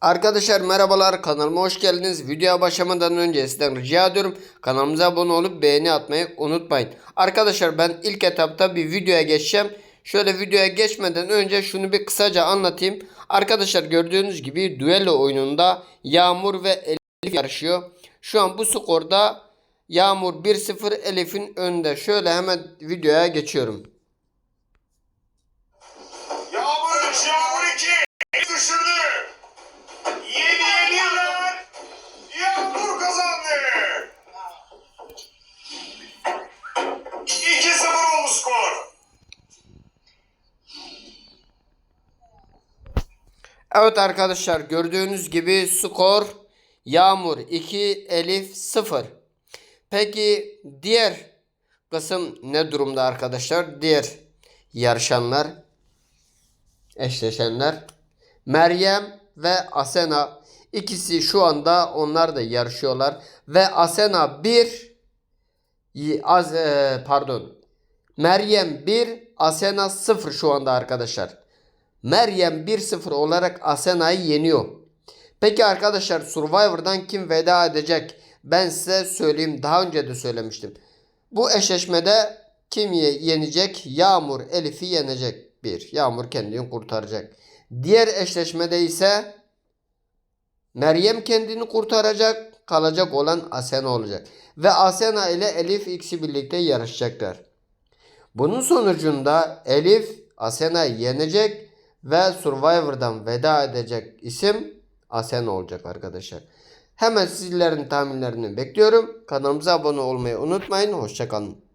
Arkadaşlar merhabalar kanalıma hoş geldiniz. Videoya başlamadan önce sizden rica ediyorum kanalımıza abone olup beğeni atmayı unutmayın. Arkadaşlar ben ilk etapta bir videoya geçeceğim. Şöyle videoya geçmeden önce şunu bir kısaca anlatayım. Arkadaşlar gördüğünüz gibi düello oyununda Yağmur ve Elif yarışıyor. Şu an bu skorda Yağmur 1-0 Elif'in önünde. Şöyle hemen videoya geçiyorum. Yağmur 3, Yağmur 2. Düşürdü. Yeni yeniler. Yağmur kazandı. 2-0 oldu skor. Evet arkadaşlar gördüğünüz gibi skor Yağmur 2 Elif 0. Peki diğer kısım ne durumda arkadaşlar? Diğer yarışanlar eşleşenler Meryem ve Asena ikisi şu anda onlar da yarışıyorlar ve Asena 1 az e, pardon Meryem 1 Asena 0 şu anda arkadaşlar. Meryem 1-0 olarak Asena'yı yeniyor. Peki arkadaşlar Survivor'dan kim veda edecek? Ben size söyleyeyim. Daha önce de söylemiştim. Bu eşleşmede kim ye- yenecek? Yağmur Elif'i yenecek. Bir. Yağmur kendini kurtaracak. Diğer eşleşmede ise Meryem kendini kurtaracak. Kalacak olan Asena olacak. Ve Asena ile Elif ikisi birlikte yarışacaklar. Bunun sonucunda Elif Asena'yı yenecek ve Survivor'dan veda edecek isim Asena olacak arkadaşlar. Hemen sizlerin tahminlerini bekliyorum. Kanalımıza abone olmayı unutmayın. Hoşçakalın.